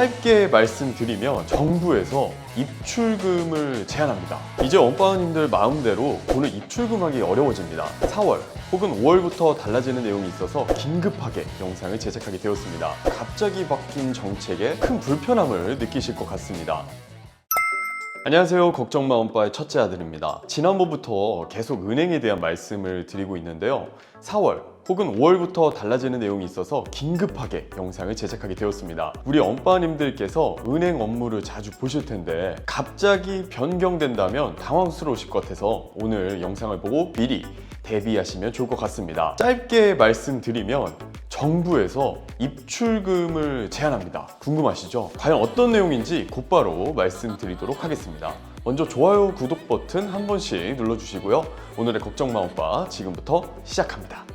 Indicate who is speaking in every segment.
Speaker 1: 짧게 말씀드리면 정부에서 입출금을 제한합니다. 이제 원바우님들 마음대로 돈을 입출금하기 어려워집니다. 4월 혹은 5월부터 달라지는 내용이 있어서 긴급하게 영상을 제작하게 되었습니다. 갑자기 바뀐 정책에 큰 불편함을 느끼실 것 같습니다. 안녕하세요. 걱정마음바의 첫째 아들입니다. 지난번부터 계속 은행에 대한 말씀을 드리고 있는데요. 4월 혹은 5월부터 달라지는 내용이 있어서 긴급하게 영상을 제작하게 되었습니다. 우리 엄빠님들께서 은행 업무를 자주 보실 텐데 갑자기 변경된다면 당황스러우실 것 같아서 오늘 영상을 보고 미리 대비하시면 좋을 것 같습니다. 짧게 말씀드리면 정부에서 입출금을 제한합니다. 궁금하시죠? 과연 어떤 내용인지 곧바로 말씀드리도록 하겠습니다. 먼저 좋아요, 구독 버튼 한 번씩 눌러주시고요. 오늘의 걱정마 오빠 지금부터 시작합니다.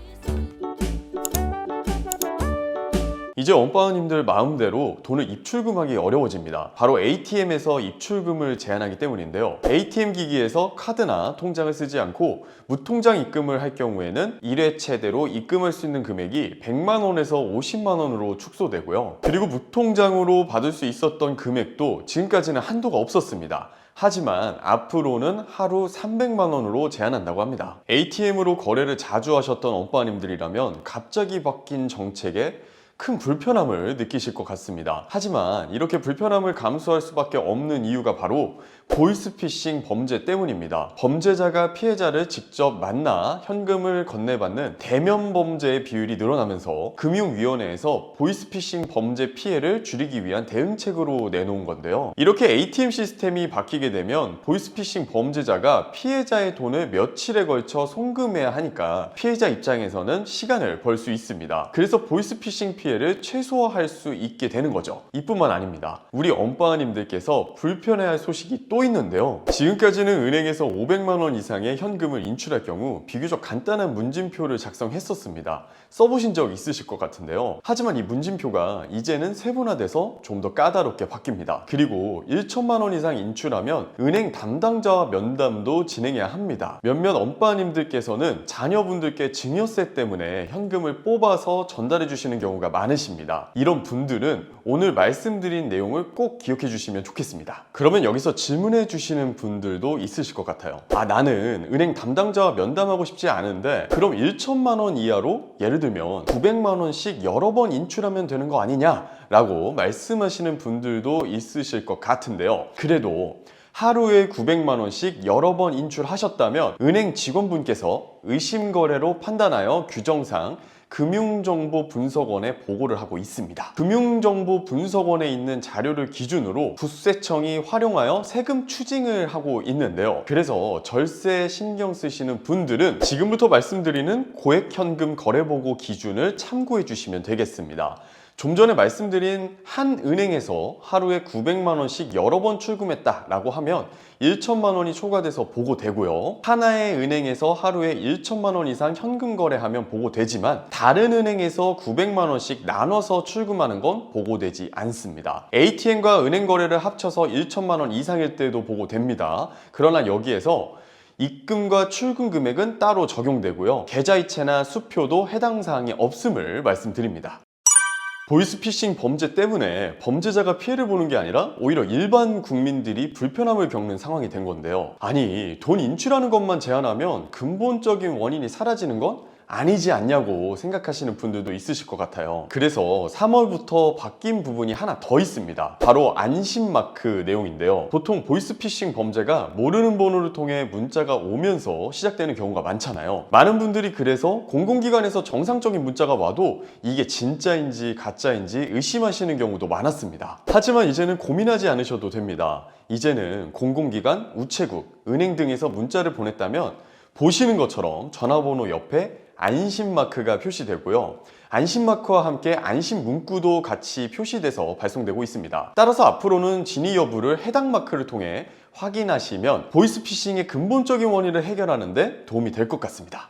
Speaker 1: 이제 원바우님들 마음대로 돈을 입출금하기 어려워집니다. 바로 ATM에서 입출금을 제한하기 때문인데요. ATM 기기에서 카드나 통장을 쓰지 않고 무통장 입금을 할 경우에는 1회 최대로 입금할 수 있는 금액이 100만 원에서 50만 원으로 축소되고요. 그리고 무통장으로 받을 수 있었던 금액도 지금까지는 한도가 없었습니다. 하지만 앞으로는 하루 300만 원으로 제한한다고 합니다. ATM으로 거래를 자주 하셨던 엄빠님들이라면 갑자기 바뀐 정책에 큰 불편함을 느끼실 것 같습니다. 하지만 이렇게 불편함을 감수할 수밖에 없는 이유가 바로 보이스피싱 범죄 때문입니다. 범죄자가 피해자를 직접 만나 현금을 건네받는 대면 범죄의 비율이 늘어나면서 금융위원회에서 보이스피싱 범죄 피해를 줄이기 위한 대응책으로 내놓은 건데요. 이렇게 ATM 시스템이 바뀌게 되면 보이스피싱 범죄자가 피해자의 돈을 며칠에 걸쳐 송금해야 하니까 피해자 입장에서는 시간을 벌 수 있습니다. 그래서 보이스피싱 피해를 최소화할 수 있게 되는 거죠. 이뿐만 아닙니다. 우리 엄빠님들께서 불편해할 소식이 또 있는데요. 지금까지는 은행에서 500만 원 이상의 현금을 인출할 경우 비교적 간단한 문진표를 작성했었습니다. 써보신 적 있으실 것 같은데요. 하지만 이 문진표가 이제는 세분화돼서 좀 더 까다롭게 바뀝니다. 그리고 1천만 원 이상 인출하면 은행 담당자와 면담도 진행해야 합니다. 몇몇 엄빠님들께서는 자녀분들께 증여세 때문에 현금을 뽑아서 전달해 주시는 경우가 많으십니다. 이런 분들은 오늘 말씀드린 내용을 꼭 기억해 주시면 좋겠습니다. 그러면 여기서 질문해 주시는 분들도 있으실 것 같아요. 아, 나는 은행 담당자와 면담하고 싶지 않은데 그럼 1천만 원 이하로 예를 들면 900만 원씩 여러 번 인출하면 되는 거 아니냐? 라고 말씀하시는 분들도 있으실 것 같은데요. 그래도 하루에 900만 원씩 여러 번 인출하셨다면 은행 직원분께서 의심거래로 판단하여 규정상 금융정보분석원에 보고를 하고 있습니다. 금융정보분석원에 있는 자료를 기준으로 국세청이 활용하여 세금 추징을 하고 있는데요. 그래서 절세 신경 쓰시는 분들은 지금부터 말씀드리는 고액현금 거래보고 기준을 참고해 주시면 되겠습니다. 좀 전에 말씀드린 한 은행에서 하루에 900만 원씩 여러 번 출금했다라고 하면 1천만 원이 초과돼서 보고되고요. 하나의 은행에서 하루에 1천만 원 이상 현금 거래하면 보고되지만 다른 은행에서 900만 원씩 나눠서 출금하는 건 보고되지 않습니다. ATM과 은행 거래를 합쳐서 1천만 원 이상일 때도 보고됩니다. 그러나 여기에서 입금과 출금 금액은 따로 적용되고요. 계좌이체나 수표도 해당 사항이 없음을 말씀드립니다. 보이스피싱 범죄 때문에 범죄자가 피해를 보는 게 아니라 오히려 일반 국민들이 불편함을 겪는 상황이 된 건데요. 아니, 돈 인출하는 것만 제한하면 근본적인 원인이 사라지는 건 아니지 않냐고 생각하시는 분들도 있으실 것 같아요. 그래서 3월부터 바뀐 부분이 하나 더 있습니다. 바로 안심마크 내용인데요. 보통 보이스피싱 범죄가 모르는 번호를 통해 문자가 오면서 시작되는 경우가 많잖아요. 많은 분들이 그래서 공공기관에서 정상적인 문자가 와도 이게 진짜인지 가짜인지 의심하시는 경우도 많았습니다. 하지만 이제는 고민하지 않으셔도 됩니다. 이제는 공공기관, 우체국, 은행 등에서 문자를 보냈다면 보시는 것처럼 전화번호 옆에 안심 마크가 표시되고요. 안심 마크와 함께 안심 문구도 같이 표시돼서 발송되고 있습니다. 따라서 앞으로는 진위 여부를 해당 마크를 통해 확인하시면 보이스피싱의 근본적인 원인을 해결하는데 도움이 될 것 같습니다.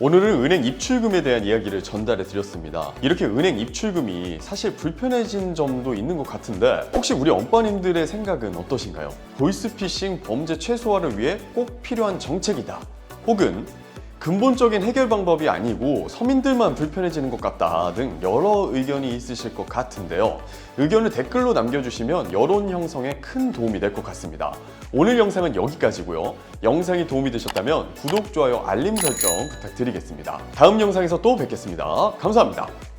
Speaker 1: 오늘은 은행 입출금에 대한 이야기를 전달해 드렸습니다. 이렇게 은행 입출금이 사실 불편해진 점도 있는 것 같은데 혹시 우리 엄빠님들의 생각은 어떠신가요? 보이스피싱 범죄 최소화를 위해 꼭 필요한 정책이다. 혹은 근본적인 해결 방법이 아니고 서민들만 불편해지는 것 같다 등 여러 의견이 있으실 것 같은데요. 의견을 댓글로 남겨주시면 여론 형성에 큰 도움이 될 것 같습니다. 오늘 영상은 여기까지고요. 영상이 도움이 되셨다면 구독, 좋아요, 알림 설정 부탁드리겠습니다. 다음 영상에서 또 뵙겠습니다. 감사합니다.